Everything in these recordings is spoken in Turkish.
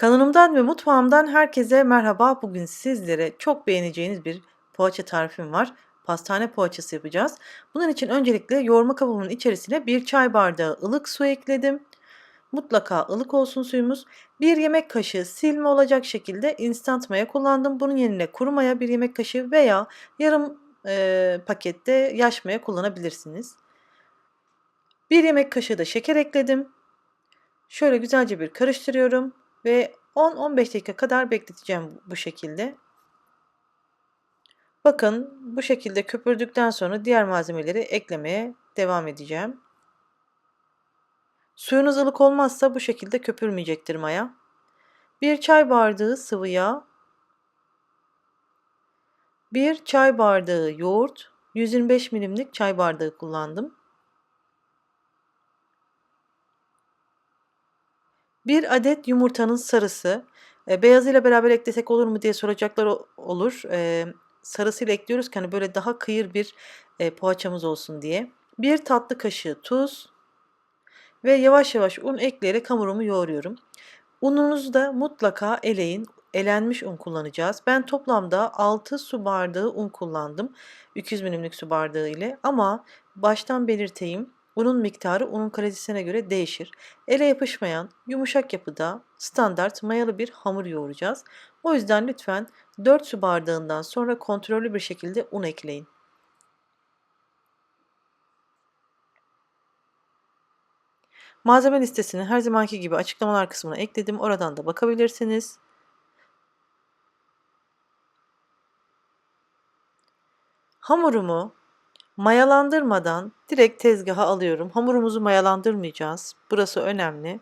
Kanalımdan ve mutfağımdan herkese merhaba. Bugün sizlere çok beğeneceğiniz bir poğaça tarifim var. Pastane poğaçası yapacağız. Bunun için öncelikle yoğurma kabımın içerisine bir çay bardağı ılık su ekledim. Mutlaka ılık olsun suyumuz. Bir yemek kaşığı silme olacak şekilde instant maya kullandım. Bunun yerine kuru maya bir yemek kaşığı veya yarım e, pakette yaş maya kullanabilirsiniz. Bir yemek kaşığı da şeker ekledim. Şöyle güzelce bir karıştırıyorum ve 10-15 dakika kadar bekleteceğim bu şekilde. Bakın bu şekilde köpürdükten sonra diğer malzemeleri eklemeye devam edeceğim. Suyunuz ılık olmazsa bu şekilde köpürmeyecektir maya. Bir çay bardağı sıvı yağ, bir çay bardağı yoğurt, 125 milimlik çay bardağı kullandım. Bir adet yumurtanın sarısı. E, beyazıyla beraber eklesek olur mu diye soracaklar olur. E, sarısıyla ekliyoruz ki hani böyle daha kıyır bir e, poğaçamız olsun diye. Bir tatlı kaşığı tuz ve yavaş yavaş un ekleyerek hamurumu yoğuruyorum. Ununuzu da mutlaka eleyin. Elenmiş un kullanacağız. Ben toplamda 6 su bardağı un kullandım. 200 milimlik su bardağı ile ama baştan belirteyim. Unun miktarı unun kalitesine göre değişir. Ele yapışmayan, yumuşak yapıda standart mayalı bir hamur yoğuracağız. O yüzden lütfen 4 su bardağından sonra kontrollü bir şekilde un ekleyin. Malzeme listesini her zamanki gibi açıklamalar kısmına ekledim. Oradan da bakabilirsiniz. Hamurumu Mayalandırmadan direkt tezgaha alıyorum. Hamurumuzu mayalandırmayacağız. Burası önemli.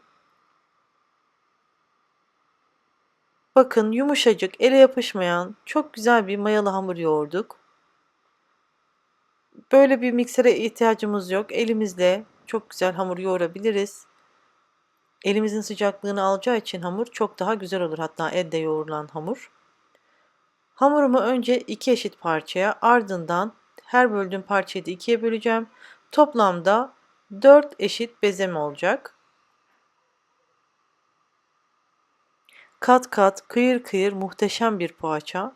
Bakın yumuşacık, ele yapışmayan, çok güzel bir mayalı hamur yoğurduk. Böyle bir miksere ihtiyacımız yok. Elimizle çok güzel hamur yoğurabiliriz. Elimizin sıcaklığını alacağı için hamur çok daha güzel olur. Hatta elde yoğurulan hamur. Hamurumu önce iki eşit parçaya ardından her böldüğüm parçayı da ikiye böleceğim. Toplamda 4 eşit bezem olacak. Kat kat, kıyır kıyır muhteşem bir poğaça.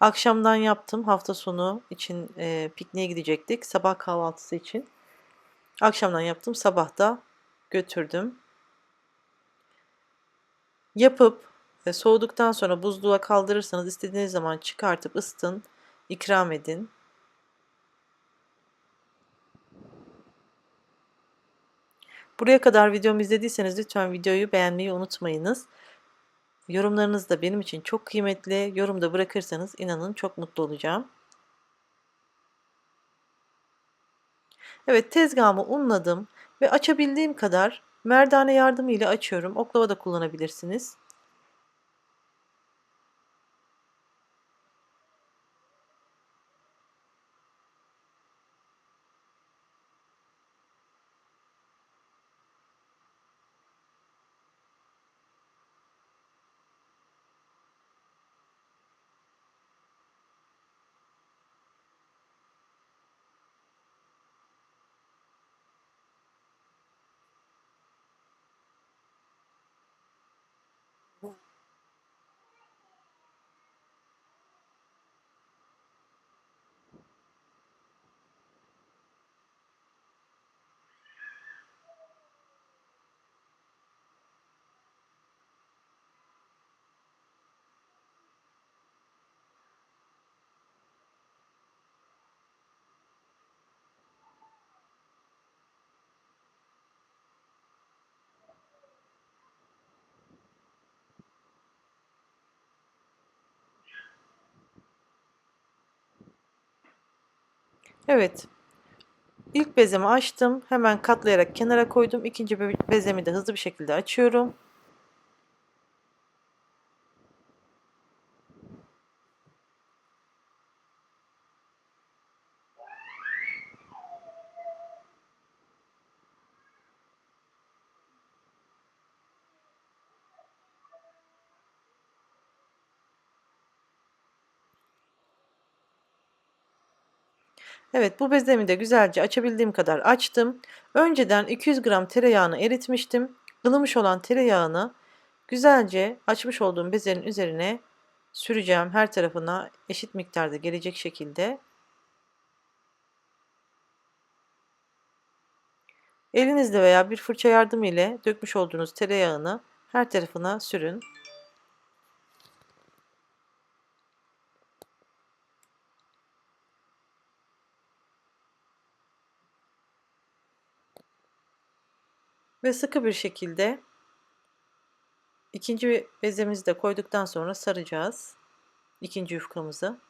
Akşamdan yaptım. Hafta sonu için e, pikniğe gidecektik. Sabah kahvaltısı için. Akşamdan yaptım. Sabah da götürdüm. Yapıp ve soğuduktan sonra buzluğa kaldırırsanız istediğiniz zaman çıkartıp ısıtın, ikram edin. Buraya kadar videomu izlediyseniz lütfen videoyu beğenmeyi unutmayınız. Yorumlarınız da benim için çok kıymetli. Yorumda bırakırsanız inanın çok mutlu olacağım. Evet tezgahımı unladım ve açabildiğim kadar merdane yardımıyla açıyorum. Oklava da kullanabilirsiniz. Evet. İlk bezemi açtım. Hemen katlayarak kenara koydum. İkinci bezemi de hızlı bir şekilde açıyorum. Evet bu bezemi de güzelce açabildiğim kadar açtım. Önceden 200 gram tereyağını eritmiştim. Ilımış olan tereyağını Güzelce açmış olduğum bezenin üzerine süreceğim her tarafına eşit miktarda gelecek şekilde. Elinizle veya bir fırça yardımı ile dökmüş olduğunuz tereyağını her tarafına sürün. Ve sıkı bir şekilde ikinci bezemizi de koyduktan sonra saracağız. ikinci yufkamızı.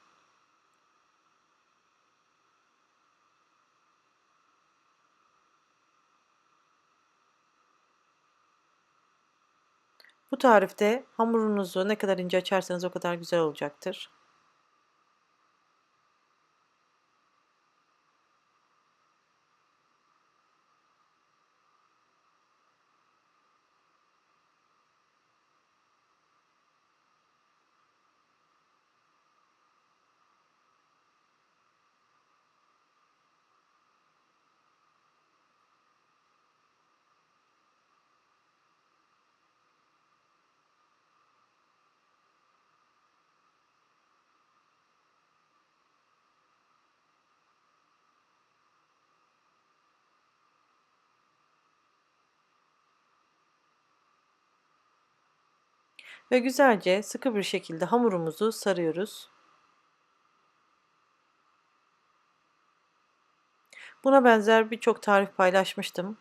Bu tarifte hamurunuzu ne kadar ince açarsanız o kadar güzel olacaktır. Ve güzelce sıkı bir şekilde hamurumuzu sarıyoruz. Buna benzer birçok tarif paylaşmıştım.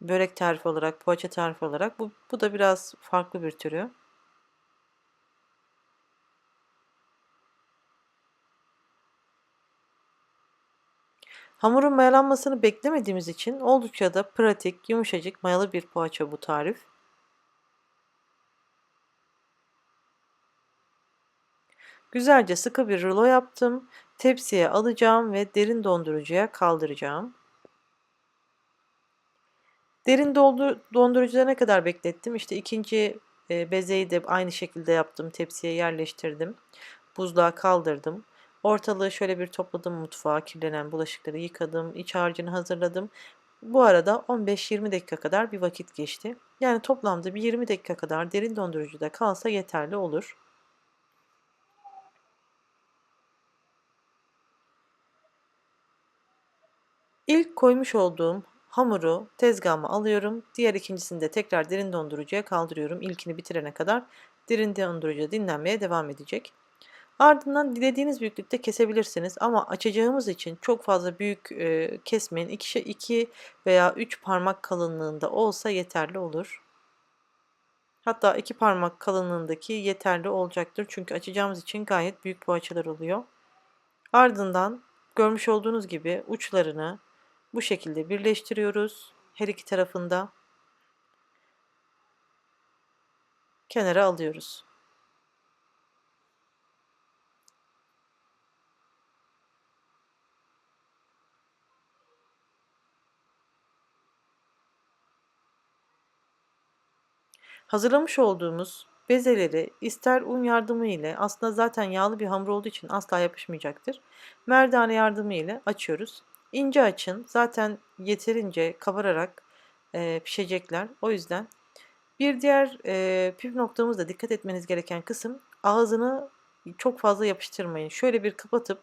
Börek tarifi olarak, poğaça tarifi olarak. Bu, bu da biraz farklı bir türü. Hamurun mayalanmasını beklemediğimiz için oldukça da pratik, yumuşacık, mayalı bir poğaça bu tarif. Güzelce sıkı bir rulo yaptım. Tepsiye alacağım ve derin dondurucuya kaldıracağım. Derin dondurucuda ne kadar beklettim? İşte ikinci e, bezeyi de aynı şekilde yaptım. Tepsiye yerleştirdim. Buzluğa kaldırdım. Ortalığı şöyle bir topladım mutfağa. Kirlenen bulaşıkları yıkadım. iç harcını hazırladım. Bu arada 15-20 dakika kadar bir vakit geçti. Yani toplamda bir 20 dakika kadar derin dondurucuda kalsa yeterli olur. İlk koymuş olduğum hamuru tezgahıma alıyorum. Diğer ikincisini de tekrar derin dondurucuya kaldırıyorum. İlkini bitirene kadar derin dondurucuda dinlenmeye devam edecek. Ardından dilediğiniz büyüklükte kesebilirsiniz ama açacağımız için çok fazla büyük e, kesmeyin. 2 2 veya 3 parmak kalınlığında olsa yeterli olur. Hatta 2 parmak kalınlığındaki yeterli olacaktır. Çünkü açacağımız için gayet büyük poğaçalar oluyor. Ardından görmüş olduğunuz gibi uçlarını bu şekilde birleştiriyoruz. Her iki tarafında kenara alıyoruz. Hazırlamış olduğumuz bezeleri ister un yardımı ile aslında zaten yağlı bir hamur olduğu için asla yapışmayacaktır. Merdane yardımı ile açıyoruz. İnce açın. Zaten yeterince kabararak e, pişecekler. O yüzden bir diğer e, püf noktamız da dikkat etmeniz gereken kısım ağzını çok fazla yapıştırmayın. Şöyle bir kapatıp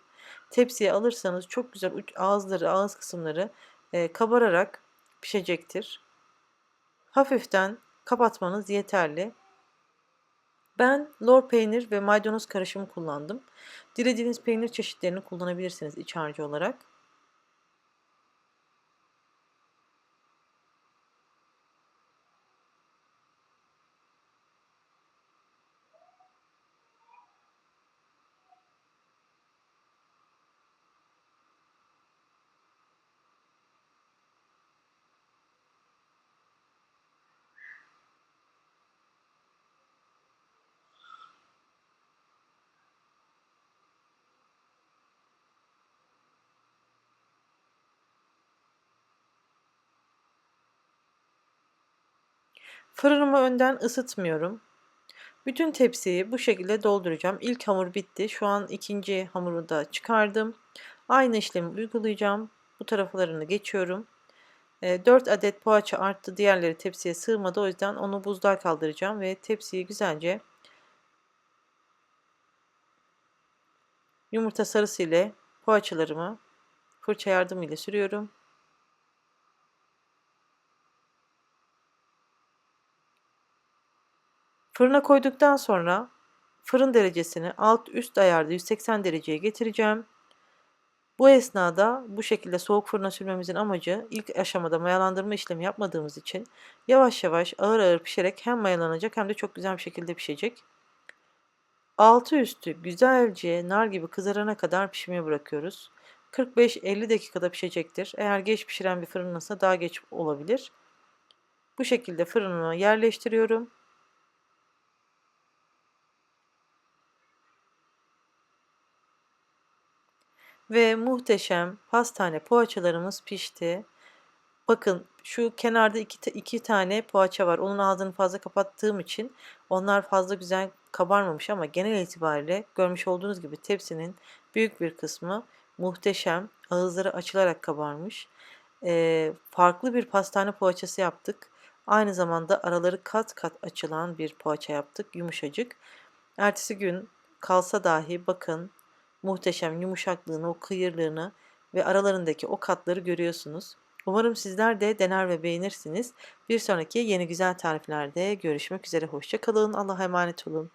tepsiye alırsanız çok güzel uç, ağızları, ağız kısımları e, kabararak pişecektir. Hafiften kapatmanız yeterli. Ben lor peynir ve maydanoz karışımı kullandım. Dilediğiniz peynir çeşitlerini kullanabilirsiniz iç harcı olarak. Fırınımı önden ısıtmıyorum. Bütün tepsiyi bu şekilde dolduracağım. İlk hamur bitti. Şu an ikinci hamuru da çıkardım. Aynı işlemi uygulayacağım. Bu taraflarını geçiyorum. E, 4 adet poğaça arttı. Diğerleri tepsiye sığmadı. O yüzden onu buzluğa kaldıracağım ve tepsiyi güzelce yumurta sarısı ile poğaçalarımı fırça yardımıyla sürüyorum. Fırına koyduktan sonra fırın derecesini alt üst ayarda 180 dereceye getireceğim. Bu esnada bu şekilde soğuk fırına sürmemizin amacı ilk aşamada mayalandırma işlemi yapmadığımız için yavaş yavaş ağır ağır pişerek hem mayalanacak hem de çok güzel bir şekilde pişecek. Altı üstü güzelce nar gibi kızarana kadar pişmeye bırakıyoruz. 45-50 dakikada pişecektir. Eğer geç pişiren bir fırınsa daha geç olabilir. Bu şekilde fırınıma yerleştiriyorum. Ve muhteşem pastane poğaçalarımız pişti. Bakın şu kenarda iki, iki tane poğaça var. Onun ağzını fazla kapattığım için onlar fazla güzel kabarmamış ama genel itibariyle görmüş olduğunuz gibi tepsinin büyük bir kısmı muhteşem. Ağızları açılarak kabarmış. Ee, farklı bir pastane poğaçası yaptık. Aynı zamanda araları kat kat açılan bir poğaça yaptık. Yumuşacık. Ertesi gün kalsa dahi bakın muhteşem yumuşaklığını, o kıyırlığını ve aralarındaki o katları görüyorsunuz. Umarım sizler de dener ve beğenirsiniz. Bir sonraki yeni güzel tariflerde görüşmek üzere. Hoşçakalın. Allah'a emanet olun.